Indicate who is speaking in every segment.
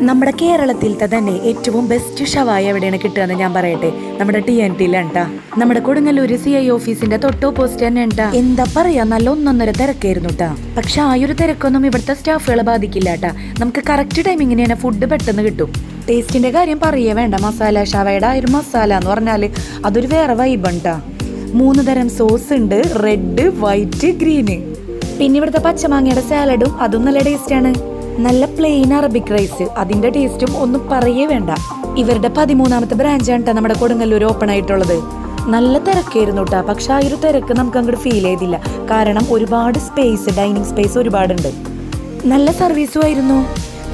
Speaker 1: നമ്മുടെ കേരളത്തിലത്തെ തന്നെ ഏറ്റവും ബെസ്റ്റ് ഷവായ എവിടെയാണ് കിട്ടുകയെന്ന് ഞാൻ പറയട്ടെ? നമ്മുടെ ടി എൻ ടിയിലാണ് നമ്മുടെ കൊടുങ്ങല്ലൂർ സി ഐ ഓഫീസിന്റെ തൊട്ടോ പോസ്റ്റ് തന്നെ ഉണ്ടാ എന്താ പറയാ നല്ല ഒന്നൊന്നര തിരക്കായിരുന്നു കേട്ടാ പക്ഷെ ആ ഒരു തിരക്കൊന്നും ഇവിടുത്തെ സ്റ്റാഫുകളെ ബാധിക്കില്ല കേട്ടാ നമുക്ക് കറക്റ്റ് ടൈമിങ്ങിന് തന്നെ ഫുഡ് പെട്ടെന്ന് കിട്ടും. ടേസ്റ്റിന്റെ കാര്യം പറയേ വേണ്ട. മസാല ഷവയുടെ ആ ഒരു മസാല എന്ന് പറഞ്ഞാൽ അതൊരു വേറെ വൈബണ്ടാ മൂന്ന് തരം സോസ് ഉണ്ട്. റെഡ് വൈറ്റ് ഗ്രീന് പിന്നെ ഇവിടുത്തെ പച്ചമാങ്ങയുടെ സാലഡും അതും നല്ല ടേസ്റ്റാണ് നല്ല പ്ലെയിൻ അറബിക് റൈസ് അതിന്റെ ടേസ്റ്റും ഒന്നും പറയേ വേണ്ട. ഇവരുടെ പതിമൂന്നാമത്തെ ബ്രാഞ്ചാണ് ട്ടോ നമ്മുടെ കൊടുങ്ങല്ലൂർ ഓപ്പൺ ആയിട്ടുള്ളത്. നല്ല തിരക്കായിരുന്നു കേട്ടോ പക്ഷെ ആ ഒരു തിരക്ക് നമുക്ക് അങ്ങോട്ട് ഫീൽ ചെയ്തില്ല. കാരണം ഒരുപാട് സ്പേസ് ഡൈനിങ് സ്പേസ് ഒരുപാടുണ്ട്. നല്ല സർവീസും ആയിരുന്നു.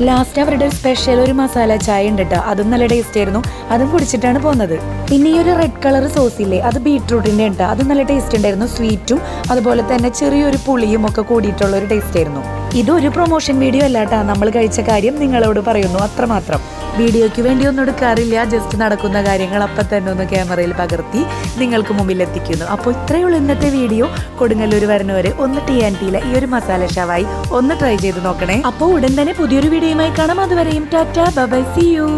Speaker 1: ലാസ്റ്റ് അവരുടെ സ്പെഷ്യൽ ഒരു മസാല ചായ ഉണ്ട് കേട്ടോ അതും നല്ല ടേസ്റ്റ് ആയിരുന്നു. അതും കുടിച്ചിട്ടാണ് പോകുന്നത് പിന്നെ ഈ ഒരു റെഡ് കളർ സോസ് ഇല്ലേ അത് ബീട്രൂട്ടിന്റെ ഉണ്ട്. അത് നല്ല ടേസ്റ്റ് ഉണ്ടായിരുന്നു. സ്വീറ്റും അതുപോലെ തന്നെ ചെറിയൊരു പുളിയും ഒക്കെ കൂടിയിട്ടുള്ള ഒരു ടേസ്റ്റ് ആയിരുന്നു. ഇതൊരു പ്രൊമോഷൻ വീഡിയോ അല്ലാട്ടാ. നമ്മൾ കഴിച്ച കാര്യം നിങ്ങളോട് പറയുന്നു. അത്രമാത്രം. വീഡിയോയ്ക്ക് വേണ്ടി ഒന്നും എടുക്കാറില്ല. ജസ്റ്റ് നടക്കുന്ന കാര്യങ്ങൾ അപ്പം തന്നെ ഒന്ന് ക്യാമറയിൽ പകർത്തി നിങ്ങൾക്ക് മുമ്പിൽ എത്തിക്കുന്നു. അപ്പോൾ ഇത്രയുള്ള ഇന്നത്തെ വീഡിയോ. കൊടുങ്ങല്ലൂർ വരുന്നവരെ ഒന്ന് ടി ആൻഡ് ടിയിലെ ഈ ഒരു മസാല ഷവായി ഒന്ന് ട്രൈ ചെയ്ത് നോക്കണേ. അപ്പോൾ ഉടൻ തന്നെ പുതിയൊരു വീഡിയോയുമായി കാണാം. അതുവരെയും ടാറ്റാ. By C U